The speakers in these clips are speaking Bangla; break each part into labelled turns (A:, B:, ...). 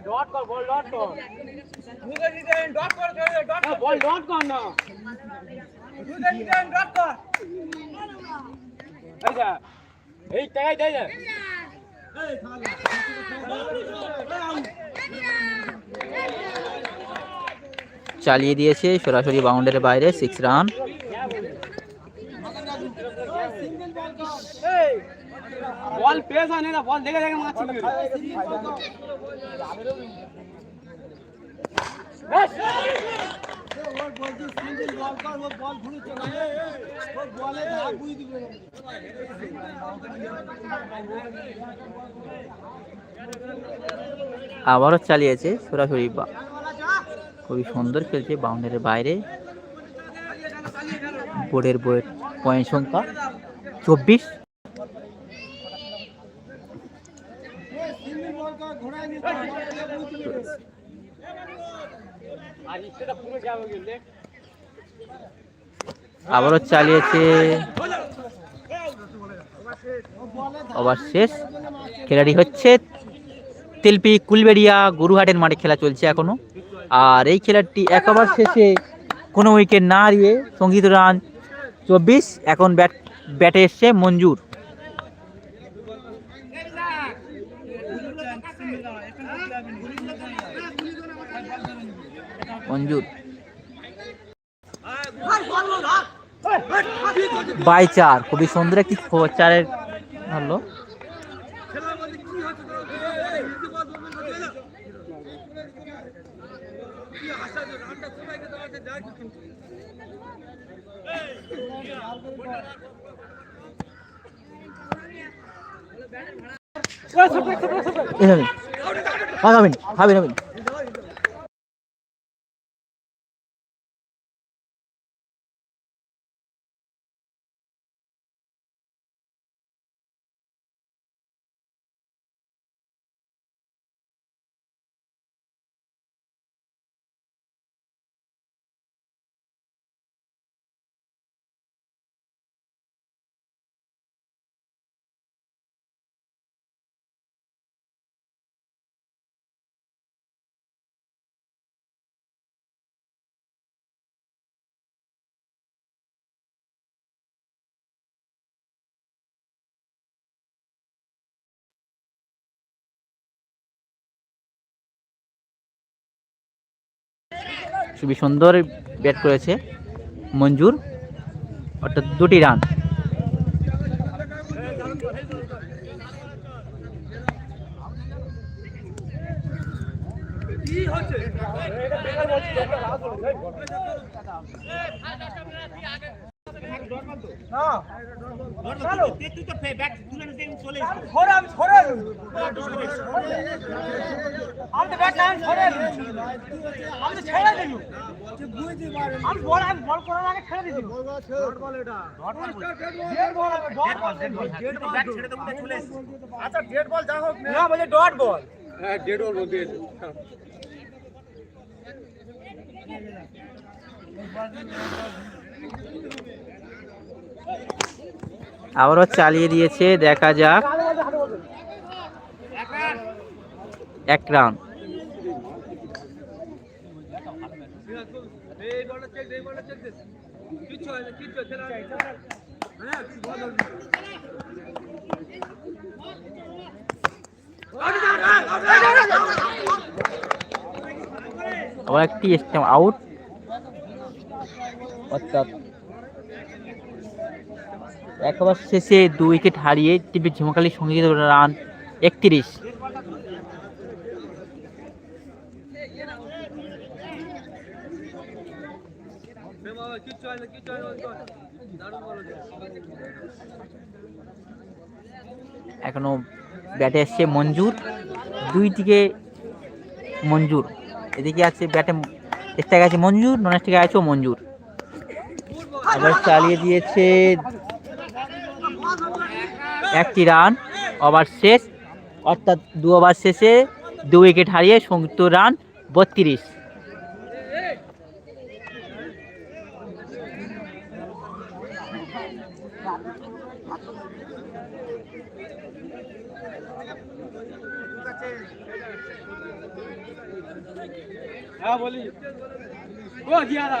A: ডট কর বল ডট কর তুই দিতেন ডট কর ডট কর বল ডট কর না। তুই দিতেন ডট কর এই যা এই টাই দেই যা।
B: চালিয়ে দিয়েছে সরাসরি বাউন্ডারির বাইরে সিক্স রান
A: বল, পেস আনে না বল, দেখে দেখে মারছি।
B: আবারও চালিয়েছে সরাসরি বা- খুবই সুন্দর খেলছে বাউন্ডারির বাইরে। বোর্ডের বইয়ের পয়েন্ট সংখ্যা চব্বিশ
A: আর ইচ্ছেটা পুরো যাবে গেলে
B: আবারও চালিয়েছে। ওভার শেষ। খেলাটি হচ্ছে তেলপি কুলবেড়িয়া গুরুহাটের মাঠে খেলা চলছে এখনও। আর এই খেলাটি এক ওভার শেষে কোনো উইকেট না হারিয়ে সংগীত রান চব্বিশ। এখন ব্যাট, ব্যাটে এসছে মঞ্জুর। মঞ্জুর। বাই চার খুবই সুন্দর একটি চারের হলো এই নবীন। হ্যাঁ, খুবই সুন্দর ব্যাট করেছে মঞ্জুর। অর্থাৎ দুটি রান।
A: আচ্ছা ডেড বল যা হোক না বলে ডট বল। হ্যাঁ ডেড বল বলতে
B: আবারও চালিয়ে দিয়েছে দেখা যাক। এক রান।
A: এই বলটা চেক এই বলটা চেক দিস কিচ্ছু হয় না কিচ্ছু হচ্ছে না হ্যাঁ বল
B: আবার একটি স্টেম আউট অর্থাৎ একবার শেষে দু উইকেট হারিয়ে টিপি ঝিমকালি সংগীত রান একত্রিশ। এখনও ব্যাটে আসছে মঞ্জুর। দুই দিকে মঞ্জুর। এদিকে আছে ব্যাটে স্ট্রাইক আছে মঞ্জুর, নন স্ট্রাইক আছে মঞ্জুর। আবার চালিয়ে দিয়েছে একটি রান, ওভার শেষ, অর্থাৎ দু ওভার শেষে দু উইকেট হারিয়ে সংযুক্ত রান বত্রিশ।
A: হ্যাঁ বলি। ও জিয়াদা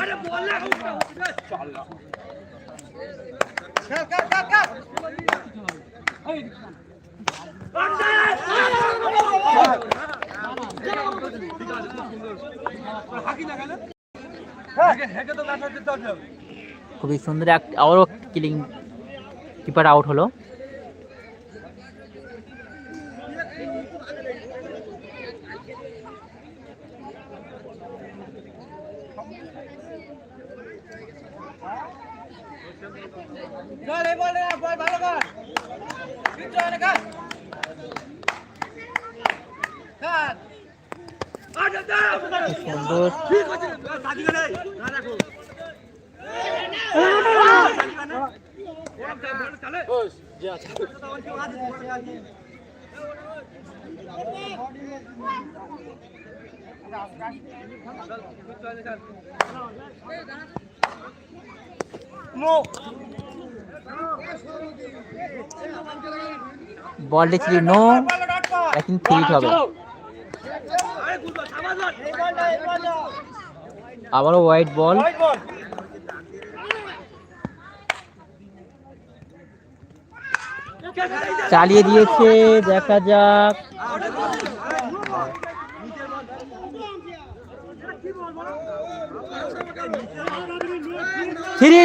A: আরে বল না চল কাটা
B: খুবই সুন্দর এক আবারও কিলিং কিপার আউট হলো।
A: চল এই বল বল ভালো কর। কিন্তু অনেক কাজ কাজ
B: সুন্দর
A: ঠিক আছে
B: বলটি ছিল নো এখন থ্রি হবে। আবারও হোয়াইট বল চালিয়ে দিয়েছে দেখা যাক। থ্রি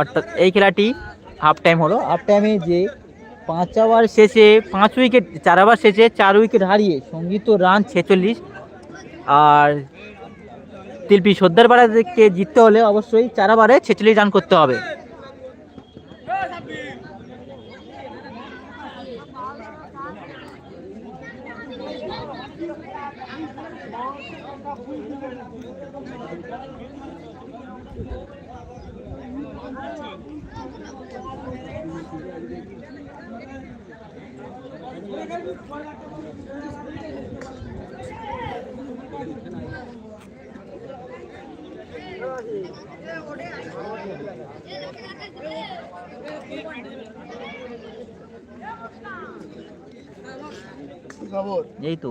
B: অর্থাৎ এই খেলাটি হাফ টাইম হলো। হাফ টাইমে যে পাঁচ ওভার শেষে, পাঁচ উইকেট চার ওভার শেষে চার উইকেট হারিয়ে সংগীত রান ছেচল্লিশ। আর তিলপি সর্দারপাড়াকে জিততে হলে অবশ্যই চার ওভারে ছেচল্লিশ রান করতে হবে। এই তো।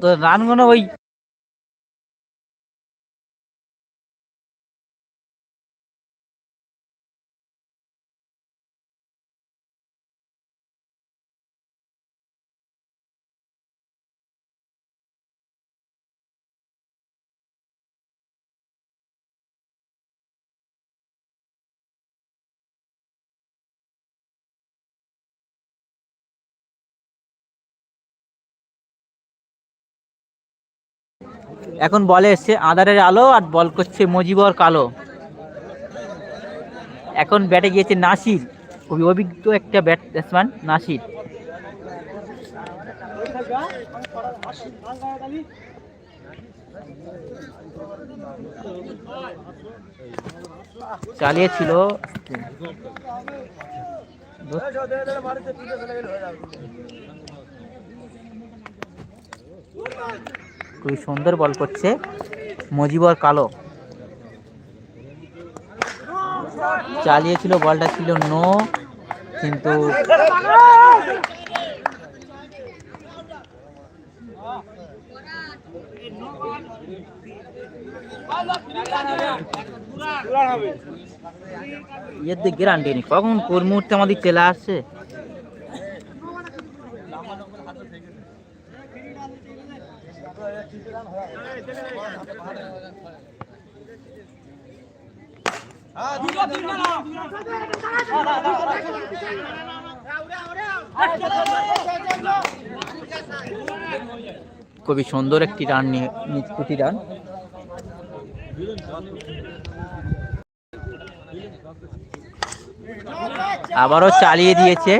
B: তো রানগুলো ওই এখন বলে এসছে আধারের আলো আর বল করছে মজিবর কালো। এখন ব্যাটে গিয়েছে নাসির। খুবই অভিজ্ঞ একটা ব্যাট ব্যাটসম্যান নাসির। চালিয়েছিল। খুবই সুন্দর বল করছে মজিবর কালো। চালিয়েছিল, বলটা ছিল নো কিন্তু দিকে গ্যারান্টি নেই। কখন কোন মুহূর্তে আমাদের চলে আসছে খুবই সুন্দর একটি রান নিয়ে নিষ্পত্তি রান আবারও চালিয়ে দিয়েছে।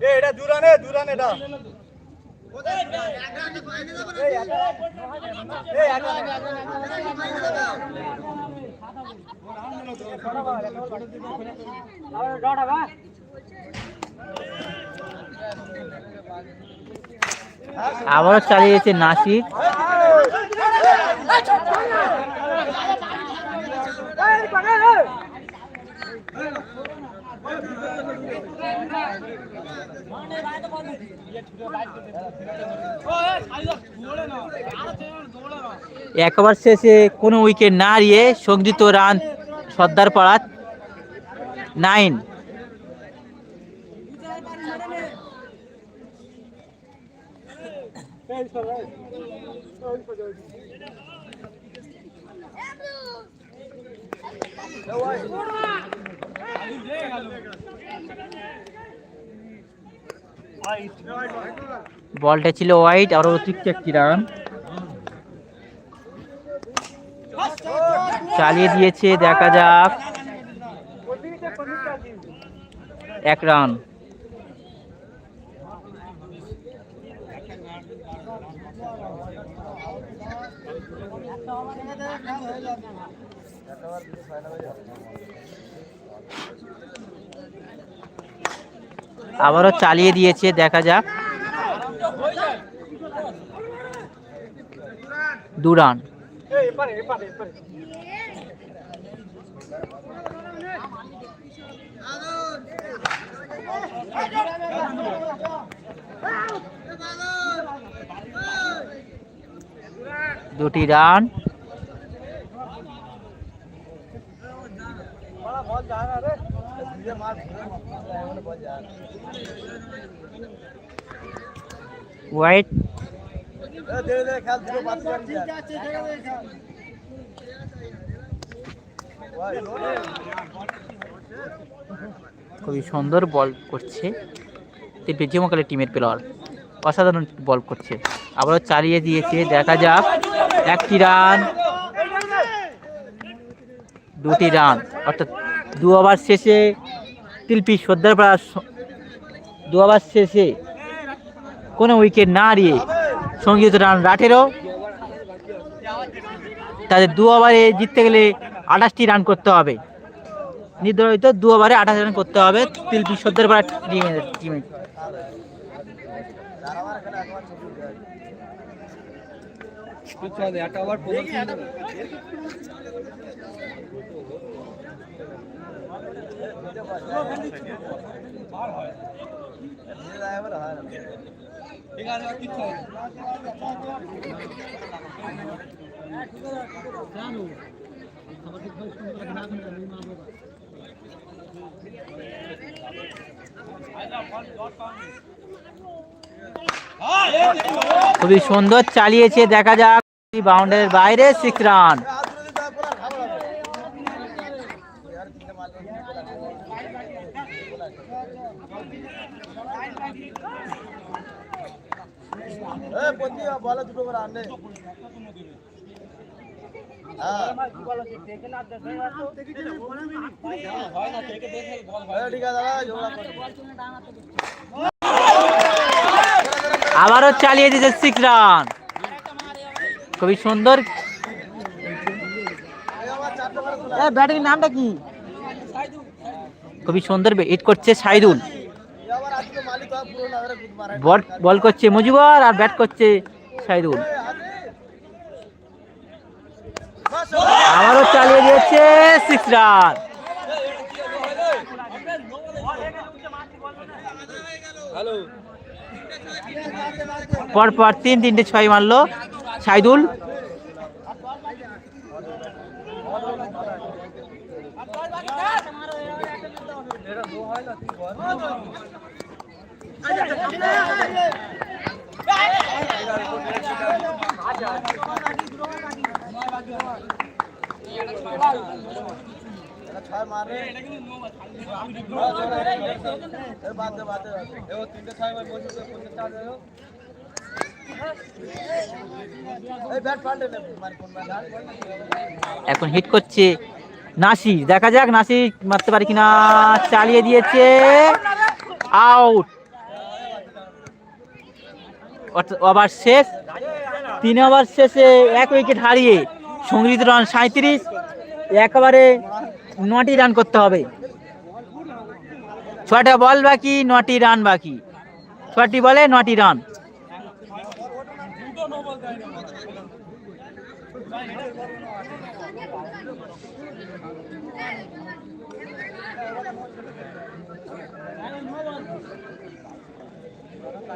B: এই,
A: এটা দুরানে দুরানে এটা
B: আবারও চালিয়েছে নাসির। এক ওভার শেষে কোনো উইকেট না হারিয়ে সংগীত রান সর্দার পাড়া নাইন বলটা ছিল হোয়াইট আর অতিরিক্ত একটি রান চালিয়ে দিয়েছে দেখা যাক। এক রান আবারও চালিয়ে দিয়েছে দেখা যাক। দু রান। দুটি রান। হোয়াইট খুবই সুন্দর বল করছে। বেজিমকালের টিমের প্লেয়ার অসাধারণ বল করছে। আবারও চালিয়ে দিয়েছে। দেখা যাক। একটি রান দুটি রান অর্থাৎ দু ওভার শেষে তিলপি সর্দারপাড়া দু ওভার শেষে কোনো উইকেট না হারিয়ে সংগীত রান আঠেরো। তাদের দু ওভারে জিততে গেলে আঠাশটি রান করতে হবে। নির্ধারিত দু ওভারে আঠাশ রান করতে হবে তিলপি সর্দারপাড়া টিমের টিমে খুবই সুন্দর চালিয়েছে দেখা যাক বাউন্ডারির বাইরে সিক্স রান।
A: বলে দুটো করে আনলে। হ্যাঁ।
B: আবারও চালিয়ে দিয়েছে সিক্স রান খুবই সুন্দর। ব্যাটিং নামটা কি? খুবই সুন্দর হিট করছে সাইদুল। বল করছে মুজিবর আর ব্যাট করছে সাইদুল। আবারও চালিয়ে দিয়েছে সিক্স পরপর তিন তিনটে ছয় মারলো সাইদুল
A: ছয় মারে এই বাদ দে বাদ দে এ ও তিনটে ছয় মার বসে তো কোনটা চার দেও এই ব্যাট পাল্টে নে মার কোন ব্যাট
B: এখন হিট করছে নাসি, দেখা যাক নাসি মারতে পারে কিনা। চালিয়ে দিয়েছে। আউট ওভার শেষ। তিন ওভার শেষে এক উইকেট হারিয়ে সংগৃহীত রান সাঁত্রিশ একেবারে নটি রান করতে হবে। ছটা বল বাকি, নটি রান বাকি। ছটি বলে নটি রান।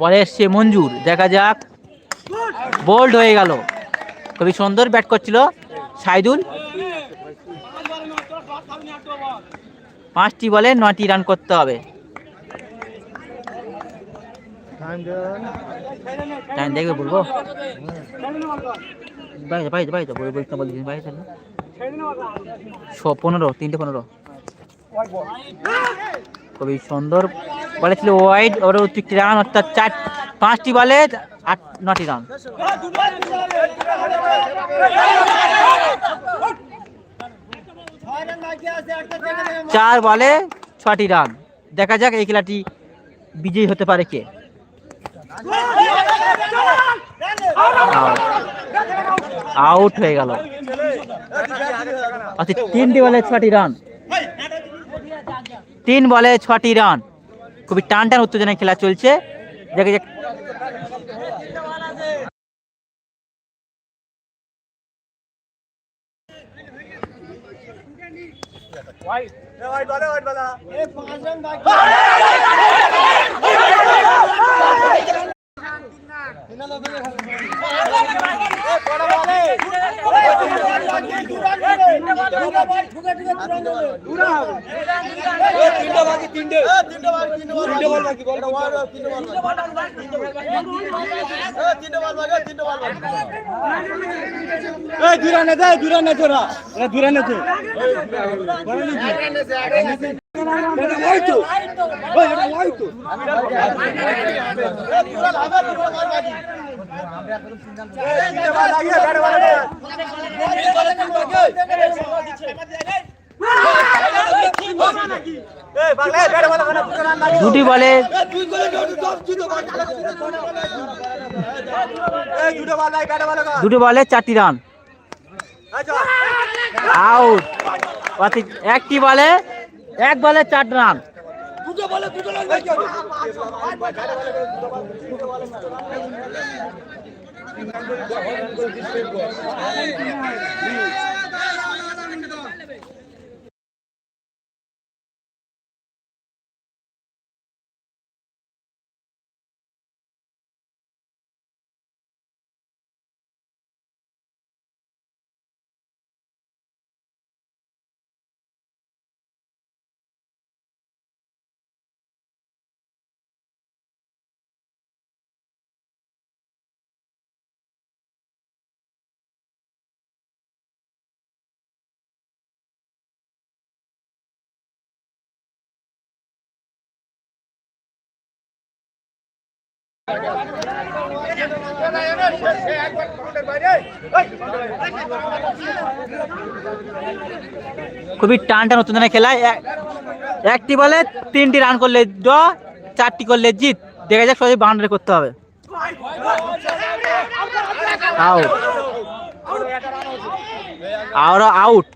B: বলে এসছে মঞ্জুর, দেখা যাক। বোল্ড হয়ে গেল। খুবই সুন্দর ব্যাট করছিল সাইদুল। পাঁচটি বলে নটি রান করতে হবে। দেখবে বলব? বাইরে বাইরে বাইরে বলছি বাইরে পনেরো, তিনটে পনেরো। খুবই সুন্দর বলেছিল ওয়াইড ওর অতিরিক্ত রান, অর্থাৎ চার, পাঁচটি বলে আট, নটি রান। চার বলে ছটি রান। দেখা যাক এই খেলাটি বিজয়ী হতে পারে কে। আউট হয়ে গেল। আচ্ছা তিনটি বলে ছটি রান। তিন বলে ছটি রান। খুবই টান টান উত্তেজনায় খেলা চলছে। দেখা যাক।
A: দূরানে দে দূরানে তোরা। দূরানে তো
B: দুটি বলে। দুটি বলে চারটি রান। আউট একটি বলে? এক বলে চার রান। খুবই টান টান উত্তেজনা খেলা এক- একটি বলে তিনটি রান করলে ড চারটি করলে জিত। দেখা যাক সবাই বাউন্ডারি করতে হবে। আউট আউট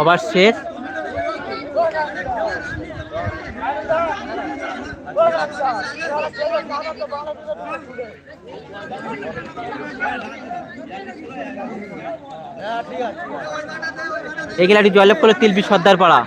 B: ওভার শেষ। খেলাটি জয়লাভ করে তিলবি সর্দার পাড়া